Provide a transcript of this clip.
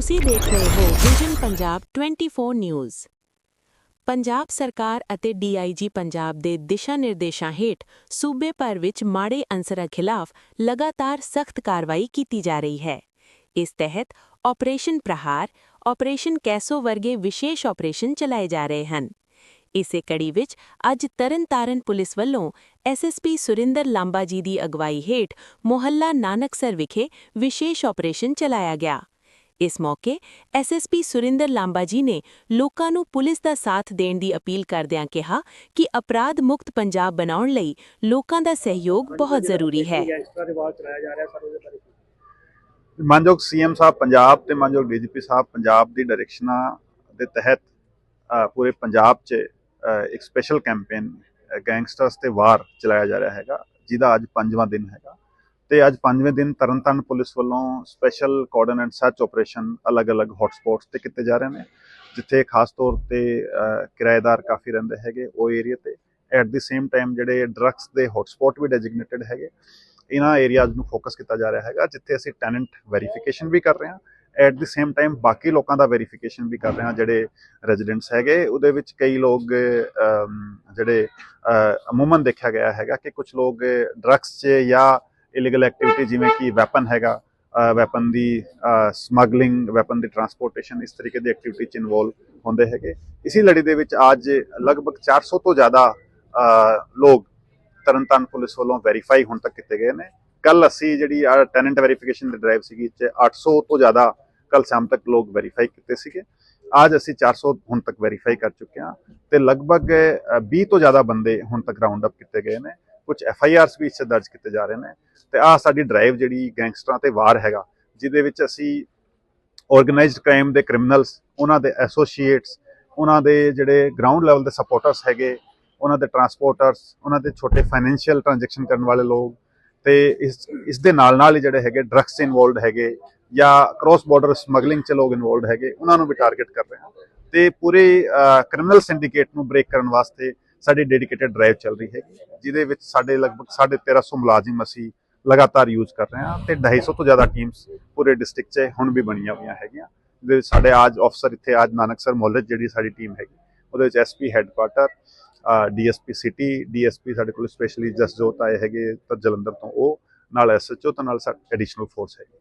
ਤੁਸੀਂ ਦੇਖ ਰਹੇ ਹੋ ਵਿਜ਼ਨ ਪੰਜਾਬ 24 ਨਿਊਜ਼ ਪੰਜਾਬ ਸਰਕਾਰ ਅਤੇ ਡੀਆਈਜੀ ਪੰਜਾਬ ਦੇ ਦਿਸ਼ਾ ਨਿਰਦੇਸ਼ਾਂ ਹੇਠ ਸੂਬੇ ਭਰ ਵਿੱਚ ਮਾੜੇ ਅੰਸਰਾਂ ਖਿਲਾਫ ਲਗਾਤਾਰ ਸਖਤ ਕਾਰਵਾਈ ਕੀਤੀ ਜਾ ਰਹੀ ਹੈ। ਇਸ ਤਹਿਤ ਆਪਰੇਸ਼ਨ ਪ੍ਰਹਾਰ, ਆਪਰੇਸ਼ਨ ਕੈਸੋ ਵਰਗੇ ਵਿਸ਼ੇਸ਼ ਆਪਰੇਸ਼ਨ ਚਲਾਏ ਜਾ ਰਹੇ ਹਨ। ਇਸੇ ਕੜੀ ਵਿੱਚ ਅੱਜ ਤਰਨਤਾਰਨ ਪੁਲਿਸ ਵੱਲੋਂ ਐਸਐਸਪੀ ਸੁਰਿੰਦਰ ਲਾਂਬਾ ਜੀ ਦੀ ਅਗਵਾਈ ਹੇਠ ਮੁਹੱਲਾ ਨਾਨਕਸਰ ਵਿਖੇ ਵਿਸ਼ੇਸ਼ ਆਪਰੇਸ਼ਨ ਚਲਾਇਆ ਗਿਆ। ਇਸ ਮੌਕੇ ਐਸਐਸਪੀ ਸੁਰਿੰਦਰ ਲਾਂਬਾ ਜੀ ਨੇ ਲੋਕਾਂ ਨੂੰ ਪੁਲਿਸ ਦਾ ਸਾਥ ਦੇਣ ਦੀ ਅਪੀਲ ਕਰਦਿਆਂ ਕਿਹਾ ਕਿ ਅਪਰਾਧ ਮੁਕਤ ਪੰਜਾਬ ਬਣਾਉਣ ਲਈ ਲੋਕਾਂ ਦਾ ਸਹਿਯੋਗ ਬਹੁਤ ਜ਼ਰੂਰੀ ਹੈ? ਮਾਨਯੋਗ ਸੀਐਮ ਸਾਹਿਬ ਪੰਜਾਬ ਤੇ ਮਾਨਯੋਗ ਡੀਜੀਪੀ ਸਾਹਿਬ ਪੰਜਾਬ ਦੀ ਡਾਇਰੈਕਸ਼ਨਾਂ ਦੇ ਤਹਿਤ ਪੂਰੇ ਪੰਜਾਬ 'ਚ ਇੱਕ ਸਪੈਸ਼ਲ ਕੈਂਪੇਨ ਗੈਂਗਸਟਰਸ ਤੇ ਵਾਰ ਚਲਾਇਆ ਜਾ ਰਿਹਾ ਹੈਗਾ ਜਿਹਦਾ ਅੱਜ ਪੰਜਵਾਂ ਦਿਨ ਹੈਗਾ ਤੇ ਅੱਜ ਪੰਜਵੇਂ ਦਿਨ ਤਰਨਤਾਰਨ ਪੁਲਿਸ ਵੱਲੋਂ ਸਪੈਸ਼ਲ ਕੋਆਰਡੀਨੇਟ ਸਰਚ ਆਪਰੇਸ਼ਨ ਅਲੱਗ-ਅਲੱਗ ਹੌਟਸਪੌਟਸ ਤੇ ਕੀਤੇ ਜਾ ਰਹੇ ਨੇ, ਜਿੱਥੇ ਖਾਸ ਤੌਰ ਤੇ ਕਿਰਾਏਦਾਰ ਕਾਫੀ ਰਹਿੰਦੇ ਹੈਗੇ ਉਹ ਏਰੀਆ ਤੇ। ਐਟ ਦੀ ਸੇਮ ਟਾਈਮ ਜਿਹੜੇ ਡਰੱਗਸ ਦੇ ਹੌਟਸਪੌਟ ਵੀ ਡੈਜ਼ਿਗਨੇਟਡ ਹੈਗੇ, ਇਹਨਾਂ ਏਰੀਆਜ਼ ਨੂੰ ਫੋਕਸ ਕੀਤਾ ਜਾ ਰਿਹਾ ਹੈਗਾ, ਜਿੱਥੇ ਅਸੀਂ ਟੈਨੈਂਟ ਵੈਰੀਫਿਕੇਸ਼ਨ ਵੀ ਕਰ ਰਹੇ ਹਾਂ। ਐਟ ਦੀ ਸੇਮ ਟਾਈਮ ਬਾਕੀ ਲੋਕਾਂ ਦਾ ਵੈਰੀਫਿਕੇਸ਼ਨ ਵੀ ਕਰ ਰਹੇ ਹਾਂ, ਜਿਹੜੇ ਰੈਜ਼ੀਡੈਂਟਸ ਹੈਗੇ, ਉਹਦੇ ਵਿੱਚ ਕਈ ਲੋਕ ਜਿਹੜੇ ਅਮੂਮਨ ਦੇਖਿਆ ਗਿਆ ਹੈਗਾ ਕਿ ਕੁਝ ਲੋਕ ਡਰੱਗਸ 'ਚ ਜਾਂ ਇਲੀਗਲ ਐਕਟੀਵਿਟੀ ਜਿਵੇਂ ਕਿ ਵੈਪਨ ਹੈਗਾ ਵੈਪਨ ਦੀ ਸਮਗਲਿੰਗ ਵੈਪਨ ਦੀ ਟਰਾਂਸਪੋਰਟੇਸ਼ਨ ਇਸ ਤਰੀਕੇ ਦੀ ਐਕਟੀਵਿਟੀ 'ਚ ਇਨਵੋਲਵ ਹੁੰਦੇ ਹੈਗੇ। ਇਸੀ ਲੜੀ ਦੇ ਵਿੱਚ ਅੱਜ ਲਗਭਗ 400 ਤੋਂ ਜ਼ਿਆਦਾ ਅ, ਲੋਕ ਤਰਨਤਾਰਨ ਪੁਲਿਸ ਵੱਲੋਂ ਵੈਰੀਫਾਈ ਹੁਣ ਤੱਕ ਕੀਤੇ ਗਏ ਨੇ। ਕੱਲ ਅਸੀਂ ਜਿਹੜੀ ਟੈਨੈਂਟ ਵੈਰੀਫਿਕੇਸ਼ਨ ਦੀ ਡਰਾਈਵ ਸੀਗੀ ਚ 800 ਤੋਂ ਜ਼ਿਆਦਾ ਕੱਲ ਸ਼ਾਮ ਤੱਕ ਲੋਕ ਵੈਰੀਫਾਈ ਕੀਤੇ ਸੀਗੇ। ਅੱਜ ਅਸੀਂ 400 ਹੁਣ ਤੱਕ ਵੈਰੀਫਾਈ ਕਰ ਚੁੱਕੇ ਹਾਂ ਤੇ ਲਗਭਗ ਅ, 20 ਤੋਂ ਜ਼ਿਆਦਾ ਬੰਦੇ ਹੁਣ ਤੱਕ ਰਾਉਂਡ ਅਪ ਕੀਤੇ ਗਏ ਨੇ। ਕੁਝ ਐਫ ਆਈ ਆਰਸ ਵੀ ਇਸ 'ਚ ਦਰਜ ਕੀਤੇ ਜਾ ਰਹੇ ਨੇ। ਤੇ ਆਹ ਸਾਡੀ ਡਰਾਈਵ ਜਿਹੜੀ ਗੈਂਗਸਟਰਾਂ ਤੇ ਵਾਰ ਹੈਗਾ, ਜਿਹਦੇ ਵਿੱਚ ਅਸੀਂ ਆਰਗੇਨਾਈਜ਼ਡ ਕ੍ਰਾਈਮ ਦੇ ਕ੍ਰਿਮੀਨਲਸ ਉਹਨਾਂ ਦੇ ਐਸੋਸੀਏਟਸ ਉਹਨਾਂ ਦੇ ਜਿਹੜੇ ਗਰਾਊਂਡ ਲੈਵਲ ਦੇ ਸਪੋਰਟਰਸ ਹੈਗੇ, ਉਹਨਾਂ ਦੇ ਟਰਾਂਸਪੋਰਟਰਸ ਉਹਨਾਂ ਦੇ ਛੋਟੇ ਫਾਈਨੈਂਸ਼ੀਅਲ ਟ੍ਰਾਂਜੈਕਸ਼ਨ ਕਰਨ ਵਾਲੇ ਲੋਕ ਤੇ ਇਸ ਇਸ ਦੇ ਨਾਲ ਨਾਲ ਹੀ ਜਿਹੜੇ ਹੈਗੇ ਡਰੱਗਸ 'ਚ ਇਨਵੋਲਡ ਹੈਗੇ ਜਾਂ ਕ੍ਰੋਸ ਬਾਰਡਰ ਸਮਗਲਿੰਗ 'ਚ ਲੋਕ ਇਨਵੋਲਡ ਹੈਗੇ, ਉਹਨਾਂ ਨੂੰ ਵੀ ਟਾਰਗੇਟ ਕਰ ਰਹੇ ਹਾਂ। ਤੇ ਪੂਰੇ ਕ੍ਰਿਮੀਨਲ ਸਿੰਡੀਕੇਟ ਨੂੰ ਬ੍ਰੇਕ ਕਰਨ ਵਾਸਤੇ ਸਾਡੀ ਡੈਡੀਕੇਟਿਡ ਡਰਾਈਵ ਚੱਲ ਰਹੀ ਹੈਗੀ, ਜਿਹਦੇ ਵਿੱਚ ਸਾਡੇ ਲਗਭਗ 1350 ਮੁਲਾਜ਼ਮ ਅਸੀਂ ਲਗਾਤਾਰ ਯੂਜ਼ ਕਰ ਰਹੇ ਹਾਂ ਤੇ 250 ਤੋਂ ਜ਼ਿਆਦਾ ਟੀਮਸ ਪੂਰੇ ਡਿਸਟ੍ਰਿਕਟ 'ਚ ਹੁਣ ਵੀ ਬਣੀਆਂ ਹੋਈਆਂ ਹੈਗੀਆਂ। ਜਿਹਦੇ ਸਾਡੇ ਅੱਜ ਅਫਸਰ ਇੱਥੇ ਅੱਜ ਨਾਨਕਸਰ ਮੁਹੱਲੇ 'ਚ ਜਿਹੜੀ ਸਾਡੀ ਟੀਮ ਹੈਗੀ, ਉਹਦੇ ਵਿੱਚ SP headquarter DSP city DSP ਸਾਡੇ ਕੋਲ ਸਪੈਸ਼ਲੀ ਜਸਜੋਤ ਆਏ ਹੈਗੇ ਤਾਂ ਜਲੰਧਰ ਤੋਂ ਉਹ, ਨਾਲ ਐਸਐਚਓ ਤੇ ਨਾਲ ਐਡੀਸ਼ਨਲ ਫੋਰਸ ਹੈਗੀ।